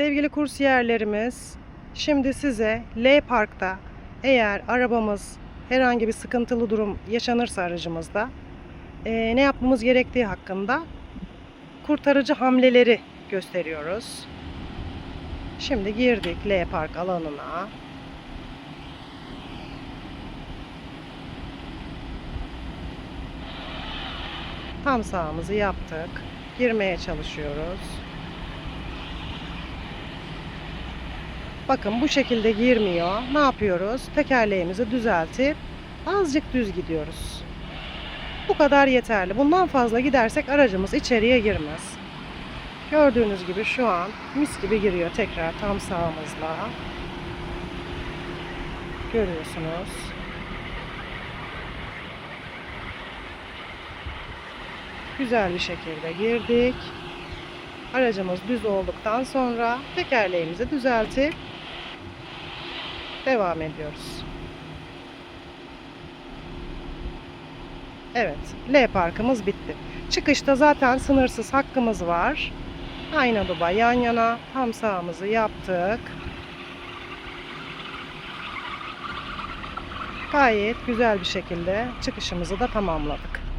Sevgili kursiyerlerimiz, şimdi size L Park'ta eğer arabamız herhangi bir sıkıntılı durum yaşanırsa aracımızda eee, ne yapmamız gerektiği hakkında kurtarıcı hamleleri gösteriyoruz. Şimdi girdik L Park alanına. Tam sağımızı yaptık. Girmeye çalışıyoruz. Bakın bu şekilde girmiyor. Ne yapıyoruz? Tekerleğimizi düzeltip azıcık düz gidiyoruz. Bu kadar yeterli. Bundan fazla gidersek aracımız içeriye girmez. Gördüğünüz gibi şu an mis gibi giriyor tekrar tam sağımızla. Görüyorsunuz. Güzel bir şekilde girdik. Aracımız düz olduktan sonra tekerleğimizi düzeltip devam ediyoruz. Evet, L parkımız bitti. Çıkışta zaten sınırsız hakkımız var. Ayna duba yan yana tam sağımızı yaptık. Gayet güzel bir şekilde çıkışımızı da tamamladık.